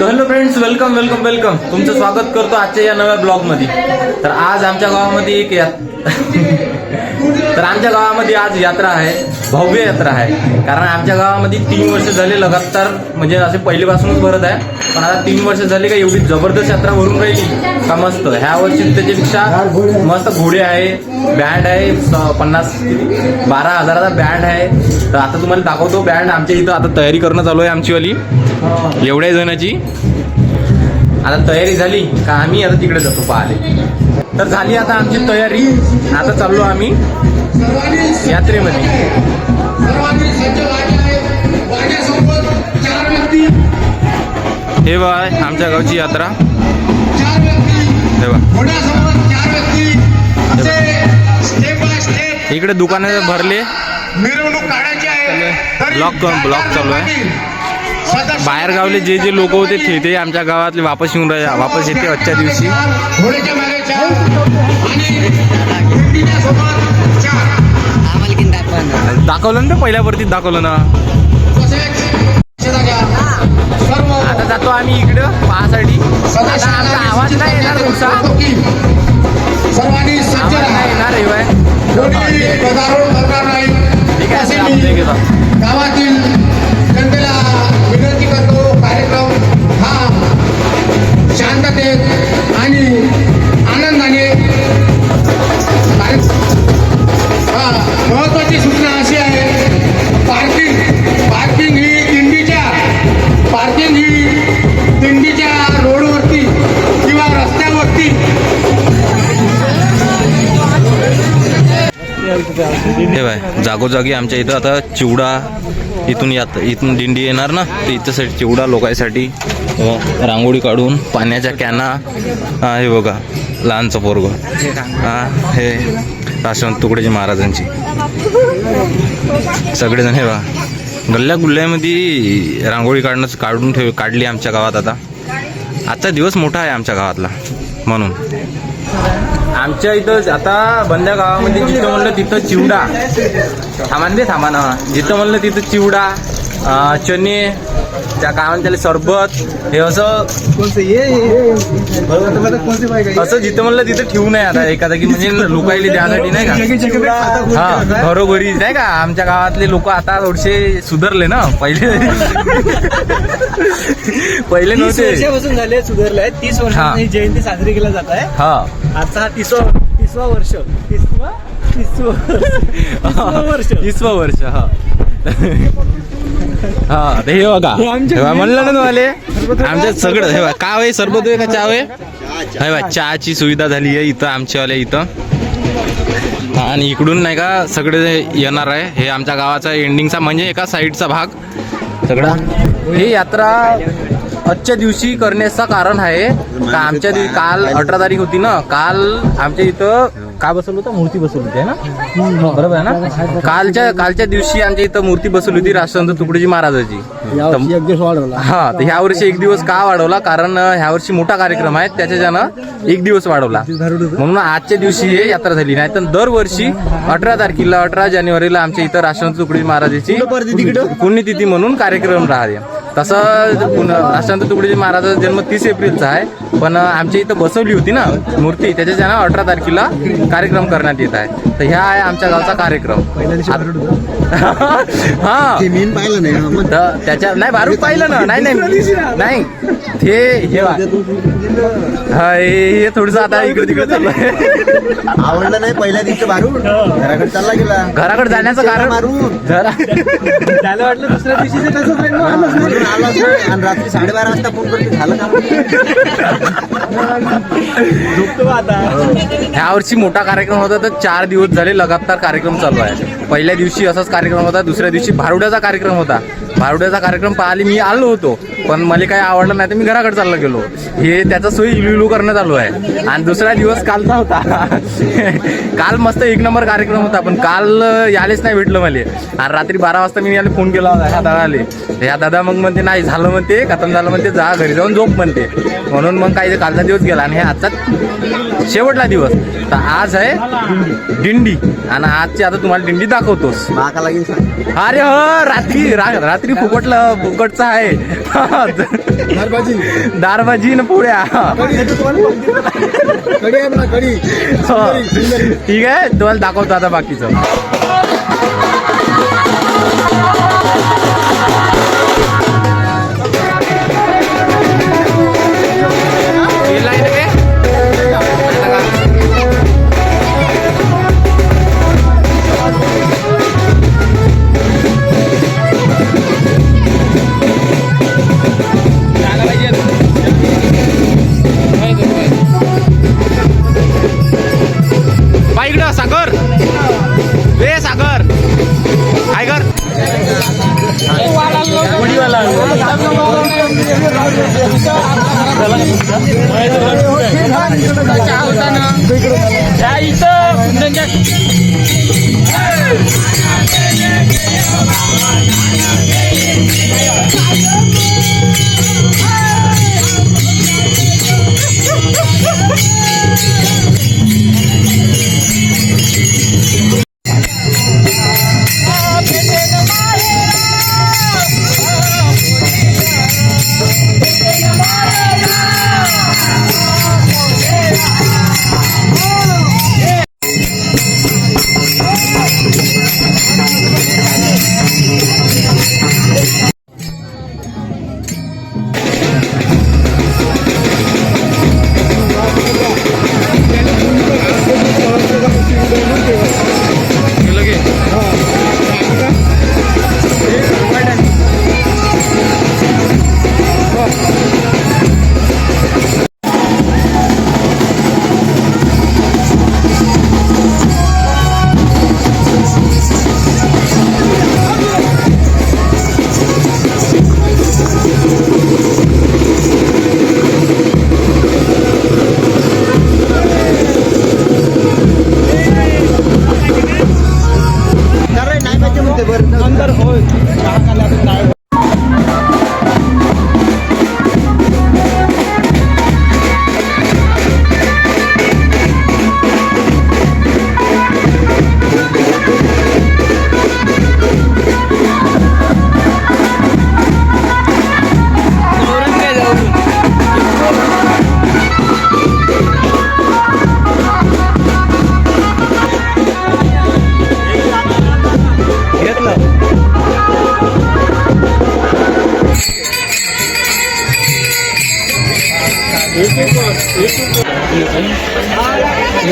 Entonces lo que welcome welcome welcome. तुमचं स्वागत करतो आजच्या या नव्या ब्लॉगमध्ये तर आज आमच्या गावामध्ये एक या तर आमच्या गावामध्ये आज यात्रा आहे भव्य यात्रा आहे. कारण आमच्या गावामध्ये तीन वर्ष झाले लगातार म्हणजे असे पहिलेपासूनच भरत आहे. पण आता तीन वर्ष झाले का एवढी जबरदस्त यात्रा भरून राहिली का मस्त. ह्या वर्षी त्याच्यापेक्षा मस्त घोडे आहे बँड आहे पन्नास बारा हजाराचा बँड आहे. तर आता तुम्हाला दाखवतो बँड आमच्या इथं आता तयारी करणं चालू आहे आमचीवाली. एवढ्या जणाची. आता तयारी झाली का आम्ही आता तिकडे जातो पाहाले तर झाली आता आमची तयारी. आता चाललो आम्ही यात्रेमध्ये. हे बा आमच्या गावची यात्रा. हे इकडे दुकाने भरले. मिरवणूक काढायची आहे. ब्लॉक करून- ब्लॉक चालू आहे. सदस्य बाहेर गावले जे जे लोक होते ते ते आमच्या गावातले वापस येऊन राहिले. वापस येते आजच्या दिवशी. दाखवलं ना पहिल्या वरती दाखवलं ना. आता जातो आम्ही इकडं पाहासाठी. आमचा आवाज नाही येणार तुमचा. आवाज नाही येणार नाही ठीक आहे. गावातील ವಿರೋಧಿಗಳು हे बाय जागोजागी आमच्या इथं आता चिवडा इथून यात इथून दिंडी येणार ना? तर इथंसाठी चिवडा लोकांसाठी रांगोळी काढून पाण्याच्या कॅना हा, हे बघा लहानचं पोरग. हा हे राशवंत तुकडेजी महाराजांची. सगळेजण हे बा गल्ल्या गुल्ल्यामध्ये रांगोळी काढणं काढून ठेव काढली आमच्या गावात आता. आजचा दिवस मोठा आहे आमच्या गावातला म्हणून. आमच्या इथं आता बंद्या गावामध्ये जिथं म्हणलं तिथं चिवडा. थांबा ना ते थांबा ना जिथं म्हणलं तिथं चिवडा चने चणे त्या काय म्हणते त्याला सरबत हे असं असं जिथं म्हणलं तिथं ठेवू नये आता एखादा की म्हणजे लोकायले द्यासाठी नाही का? हा घरोघरी नाही का? आमच्या गावातले लोक आता थोडेसे सुधारले ना पहिले. पहिले नव्हते. झाले सुधारले तीस हा. वर्षांनी जयंती साजरी केला जात आहे. हा. आजचा हा तिसवा तिसवा वर्ष. तिसवा तिसवा तिसवा वर्ष. इसवा वर्ष हा. हा हे बघा. हे आमच्या हे म्हणलं ना तुम्हाला आमच्यात सगळं हे बघा का आहे सरबत आहे का चहा आहे हे? बघा चहाची सुविधा झाली आहे इथं आमच्यावाल्या इथं. हा, आणि इकडून नाही का सगळे येणार आहे हे आमच्या गावाचा एंडिंगचा म्हणजे एका साईडचा भाग. सगळा. ही यात्रा आजच्या दिवशी करण्याचं कारण आहे. का आमच्या दिवशी काल अठरा तारीख होती ना काल आमच्या इथं काय बसवलं होतं? मूर्ती बसवली होती है ना? बरोबर आहे ना? कालच्या कालच्या दिवशी आमच्या इथं मूर्ती बसवली होती राष्ट्रसंत तुकडोजी महाराजाची. तर- हा तर ह्या वर्षी एक दिवस का वाढवला? कारण अं, ह्या वर्षी मोठा कार्यक्रम आहे त्याच्यानं एक दिवस वाढवला. म्हणून आजच्या दिवशी हे यात्रा झाली. नाही तर दरवर्षी अठरा तारखेला अठरा जानेवारीला आमच्या इथं राष्ट्रसंत तुकडोजी महाराजाची पुण्यतिथी म्हणून कार्यक्रम राहते. तसं राष्ट्रसंत तुकडोजी महाराजाचा जन्म तीस एप्रिलचा आहे. पण आमच्या इथं बसवली होती ना मूर्ती. त्याच्याच्यानं अठरा तारखेला कार्यक्रम करण्यात येत आहे. तर ह्या आहे आमच्या गावचा कार्यक्रम. हा. मीन पाहिलं नाही त्याच्या नाही बारूद पाहिलं ना. नाही नाही. नाही. ते हे हा हे हे थोडस आता इकडे तिकडे चाललंय. आवडलं नाही पहिल्या दिवशी मारून घराकडे चालला गेला. घराकडे जाण्याचं कारण मारून. त्याला वाटलं दुसऱ्या दिवशी करून तसंच आणि रात्री साडेबारा वाजता फोन करते झालं का झोपतो आता. ह्या वर्षी मोठा कार्यक्रम होता तर चार दिवस झाले लगातार कार्यक्रम चालू आहे. पहिल्या दिवशी असाच कार्यक्रम होता दुसऱ्या दिवशी भारुड्याचा कार्यक्रम होता. भारुड्याचा कार्यक्रम पाहायला मी आलो होतो पण मला काही आवडलं नाही तर मी घराकडे चाललो गेलो. हे त्याचा सोयी इलू करणं चालू आहे. आणि दुसरा दिवस कालचा होता. काल मस्त एक नंबर कार्यक्रम होता पण काल यालेच नाही भेटलं मला. आणि रात्री बारा वाजता मी याला फोन केला होता ह्या दादाले ह्या दादा मग म्हणते नाही झालं म्हणते खतम झालं म्हणते जा घरी जाऊन झोप म्हणते. म्हणून मग काही कालचा दिवस गेला आणि हे आजचा शेवटला दिवस. तर आज आहे दिंडी. आणि आजची आता तुम्हाला दिंडी दाखवतोस. अरे हो रात्री रा- रात्री फुकटला फुकटचा आहे. दारबाजी. न पोळ्या हो. ठीक आहे तुम्हाला दाखवतो आता बाकीचं. नाही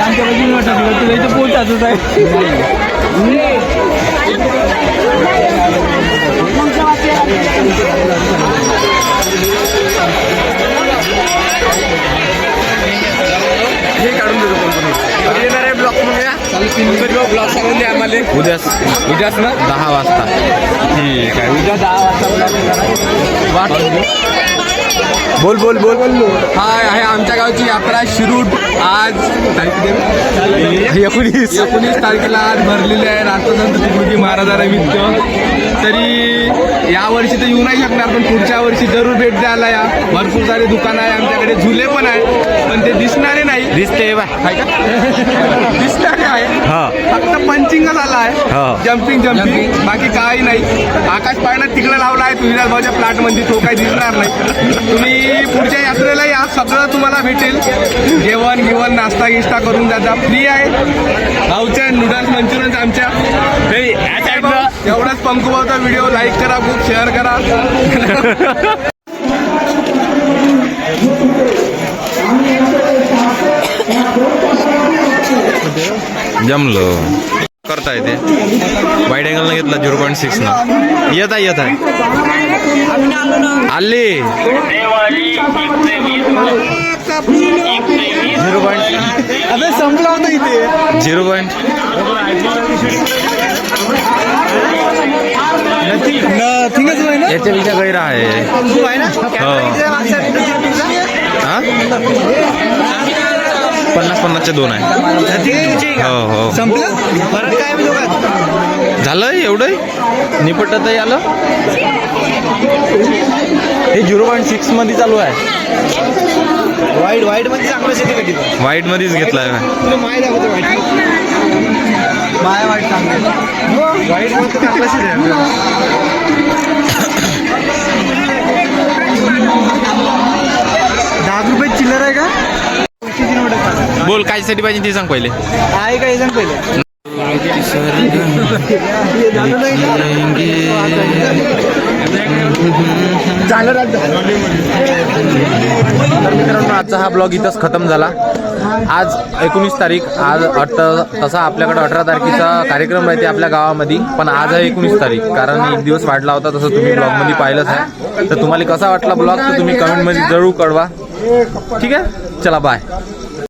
आमच्या तुला इथं पोहोचायचंच हे काढून देतो कोण येणार आहे ब्लॉक ब्लॉक सांगून द्या आम्हाला उद्याच उद्याच ना दहा वाजता. ठीक आहे. उद्या दहा वाजता. वाट बोल बोल बोल. बोल हाय आहे आमच्या गावची यात्रा शिरूट आज तारीख एकोणीस. एकोणीस तारखेला आज भरलेली आहे राष्ट्रसंत तुकडोजी महाराजानिमित्त तरी या वर्षी तर येऊ नाही शकणार पण पुढच्या वर्षी जरूर भेट द्यायला या. भरपूर सारे दुकानं आहे आमच्याकडे झुले पण आहे पण ते दिसणारे नाही. दिसते बा आहे का? दिसणारे आहे. हा. फक्त पंचिंग झाला हा. आहे जम्पिंग जम्पिंग बाकी काही नाही. आकाश पाळणा तिकडे लावला आहे तुझ्या भाऊच्या प्लॅटमध्ये तो काही दिसणार नाही. तुम्ही पुढच्या यात्रेला या सगळं तुम्हाला भेटेल. जेवण गिवण नाश्ता गिस्ता करून जाता फ्री आहे. भाऊच्या नूडल्स मंचुरियन आमच्या. एवढाच पंकुभाऊचा व्हिडिओ लाईक करा खूप शेअर करा. जमलं. करता येते. वाईट अँगलनं घेतला झिरो पॉईंट सिक्स ना. येत आहे येत आहे. आले झिरो पॉईंट अबे संपला होता इथे झिरो पॉईंट याच्यापेक्षा गैरा आहे तू आहे. ना हो? पन्नास पन्नासचे दोन आहे. हो हो. झालं एवढं निपटत आलं? हे झिरो पॉईंट सिक्समध्ये चालू आहे. वाईट वाईटमध्ये व्हाईट मध्येच घेतलाय वाईट दहा रुपये चिल्लर आहे का? बोल काय साठी पाहिजे ते सांग पहिले. आहे का सांग पहिले? तर मित्रांनो आजचा हा ब्लॉग इथंच खतम झाला. आज एकोणीस तारीख आज अठ तसा आपल्याकडे अठरा तारखेचा कार्यक्रम राहते आपल्या गावामध्ये पण आज आहे एकोणीस तारीख कारण एक दिवस वाढला होता तसं तुम्ही ब्लॉगमध्ये पाहिलंच आहे. तर तुम्हाला कसा वाटला ब्लॉग तर तुम्ही कमेंटमध्ये जरूर कळवा. ठीक आहे? चला बाय